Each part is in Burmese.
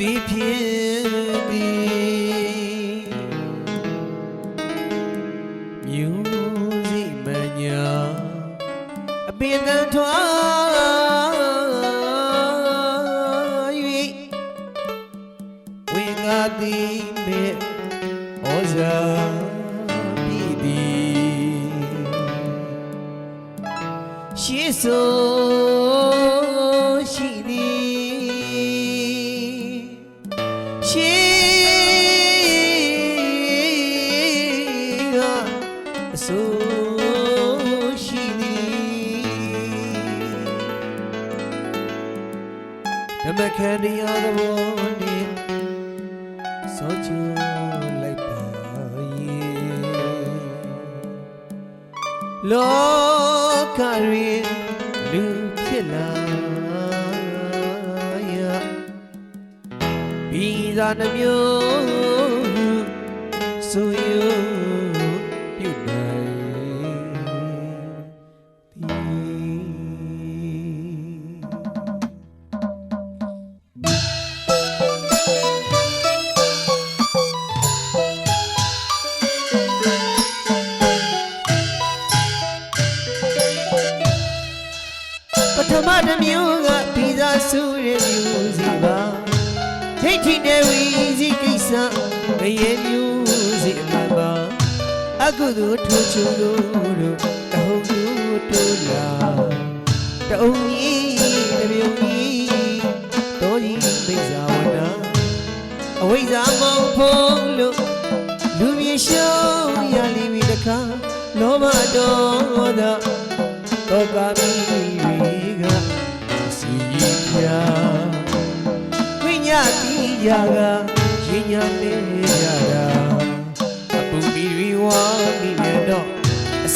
တိဖြစ်သည်မြူစီမညာအပင်သံထွား၍ဝေငါတိမေဩဇာပြည်သည်ရှေးဆို ချူလိုက်ပါရဲ့လောကတွင်လူဖြစ်လာရပြီးသာနှမျိုး အကုသိုလ်ထိုးချုံတို့တို့တဟုန်တို့တို့လာတအုံကြီးတစ်ပြုံကြီးတော်ကြီးမိစ္ဆာဝနာအဝိဇ္ဇာမောင်ဖုံးလို့လူမြေရှုံးရလိမ့်မည်တခါလောဘဒေါသတော့ကာမီတွေကစီရင်ပြဝိညာတိယာကရင်ညာနေရတာ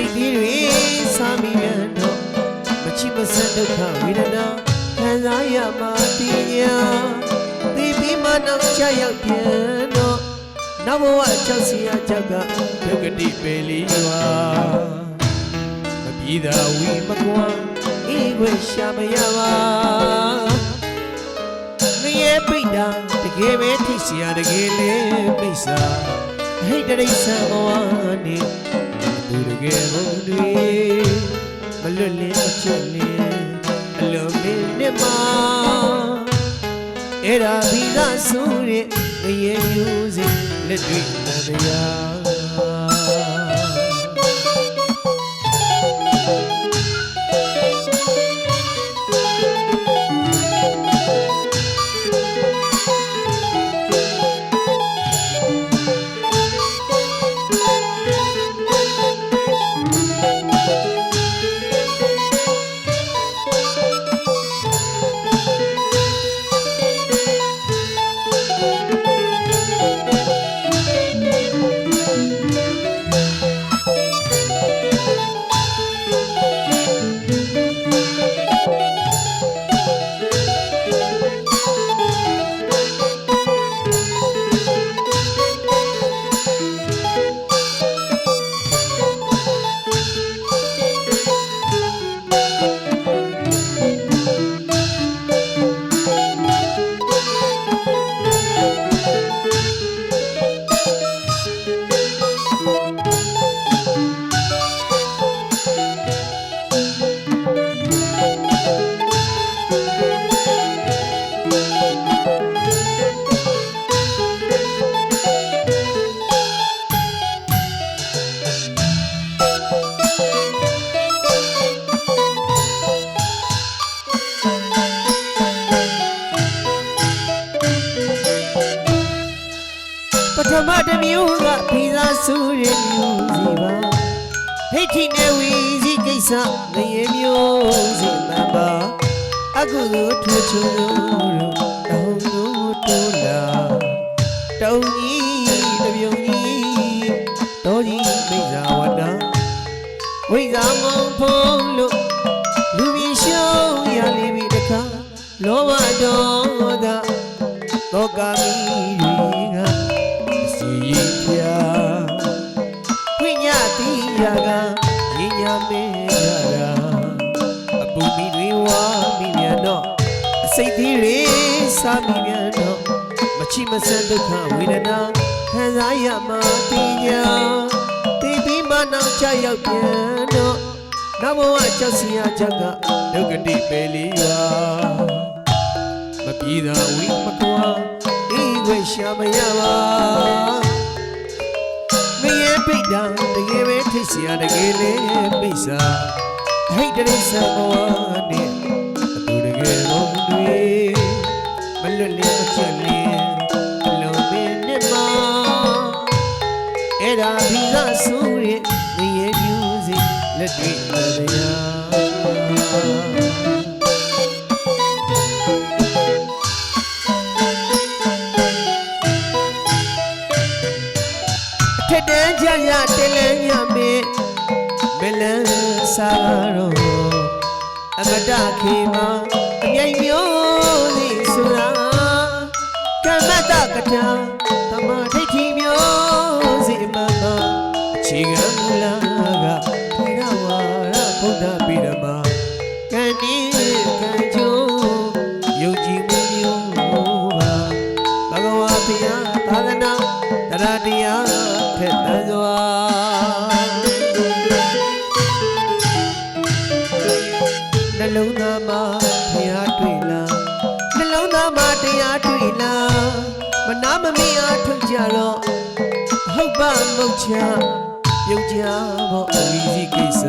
စိတ်သေးတွေစာမိမြန်တော့မချိမဆန်ဒုက္ခဝေဒနာခံစားရမှာတင်ညာဒီပြီးမှတော့ချရောက်ပြန်တော့နောက်ဘဝချောက်စီရချက်ကဒုက္ခတိပေလီဝါမပြေသာဝီမကွာအေးခွေရှာမရပါငရဲပိတ်တာတကယ်ပဲထိစီရတကယ်လေပိတ်စာဟိတ်တရိษံဘဝနေ သူတကယ်ဘုံတွေမလွတ်လင်းမချွတ်လင်းအလုံးမင်းနဲ့မှာအဲ့ဒါဘီသာဆိုတဲ့ငရဲမျိုးစိလက်တွေ့တရား စီပါဟိတ်ထိနဲ့ဝီစီကိစ္စငရေမျိုးစီမှန်ပါအကုသိုလ်ထူချူတို့တောင်းတို့တိုးလာတောင်းကြီးတစ်ပြုံကြီးတော်ကြီးမိစ္ဆာဝတ္တဝိဇ္ဇာမောင်ဖုံးလို့လူပြည်ရှုံးရလိမ့်မည်တခါလောဘဒေါ ချီမဆန်ဒုက္ခဝေဒနာခံစားရမှာတင်ညာသိပြီးမှနောက်ချရောက်ပြန်တော့နောက်ဘဝကြောက်စရာချက်ကဒုက္ခတိပဲလီပါမပြေသာဝိမကွာဤခွေရှာမရပါမရေပိတ်တာတကယ်ပဲထိတ်စရာတကယ်လေပိတ်စာဟိတ်တရိစ္ဆာန်ဘဝနဲ့အတူတကယ်တော့တွေမလွတ်လင်းမချွတ်လင်း အဲ့ဒါဒီကဆိုးရဲ့မရေပြူစီလက်တွေတရားထက်တန်းကြရတင်လဲညမေမလန်းစားတော့အမတခေမအမြိုင်မျိုးစီဆိုတာကမ္မတကထာ ထက်သန်စွာနှလုံးသားမှာတရားတွေ့လားနှလုံးသားမှာတရားတွေ့လားမနာမမီအားထုတ်ကြတော့ဟုတ်ပါမဟုတ်ချပြုတ်ကြဖို့အဝီစီကိစ္စ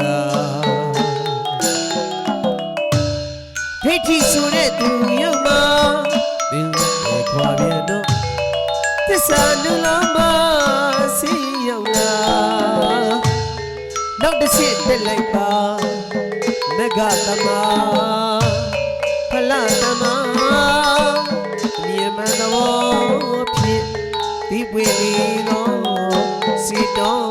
ဒိဋ္ဌိဆိုတဲ့သူရုပ်မှာသင်ရဲ့ခွာပြန်တော့သစ္စာနှလုံး နောက်တစ်ချက်တက်လိုက်ပါမဂ္ဂတမဖလတမမြေမန်တော်ဖြင့်ဒီပွေလီတော်စီတော်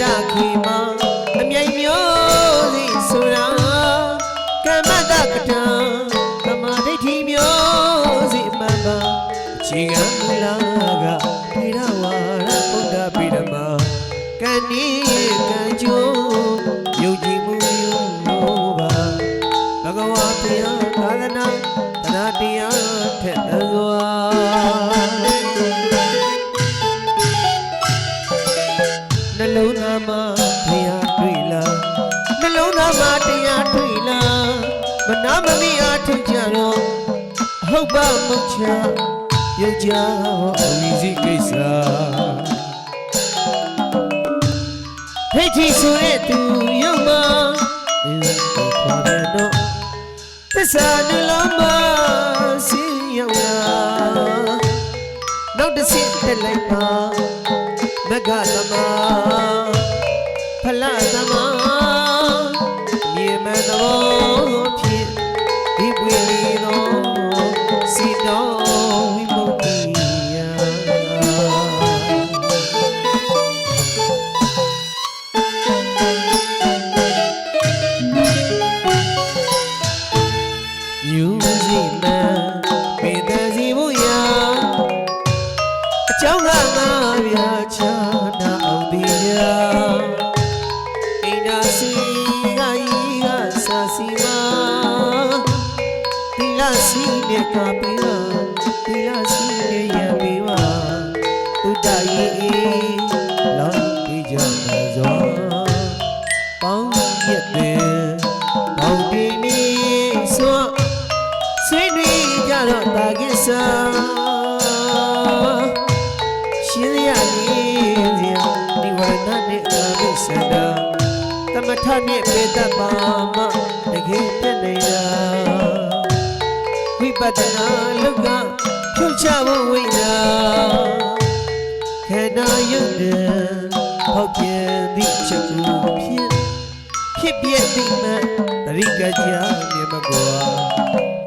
တခေမအမြိုင်မျိုးစီဆိုတာကမ္မတကထံသမာဓိဋ္ဌိမျိုးစီအမှန်ပါအခြေခံမူလာကထေရဝါဒဗုဒ္ဓပိဓမ္မာကံဤကံကျိုးယုံကြည်မှုမျိုးပါဘဂဝါဘုရားသာသနာတရား မနာမမိအားထုတ်ကြတော့ဟုတ်ပါမဟုတ်ချရုပ်ကြအဝီစီကိစ္စဟိတ်ချီဆိုတဲ့သူရုပ်မှာဒီလိုခေါ်တယ်တော့သစ္စာနှလုံးမှာစင်ရောက်လာနောက်တစ်ဆင့်တက်လိုက်ပါမဂ္ဂသမဖလသမမြေမန်တော် ကြောင့်လာလာဗျာချာနာအောင်ပြီညာအိမ်သာစီကကြီးကစာစီမာဒီလာစီနဲ့ကပိဝဒီလာစီနဲ့ရပိဝသူတရဲ့လောပြီးကြတဲ့ဇောပေါင်းရက်တဲ့ပေါင်းဒီနီဆိုဆွေးနွေးကြတော့တာကိစ္စ ဏနှင့်အာမိစန္ဒသမထနှင့်ပေတ္တပါမတခေပြနေတာဝိပဿနာလောကဖြုတ်ချဖို့ဝိညာခေနာယုတ်တယ်ဟောက်ပြင်းသည့်ချက်ကိုဖြစ်ဖြစ်ပြည့်သည့်မှတရိကကြာမြေမကွာ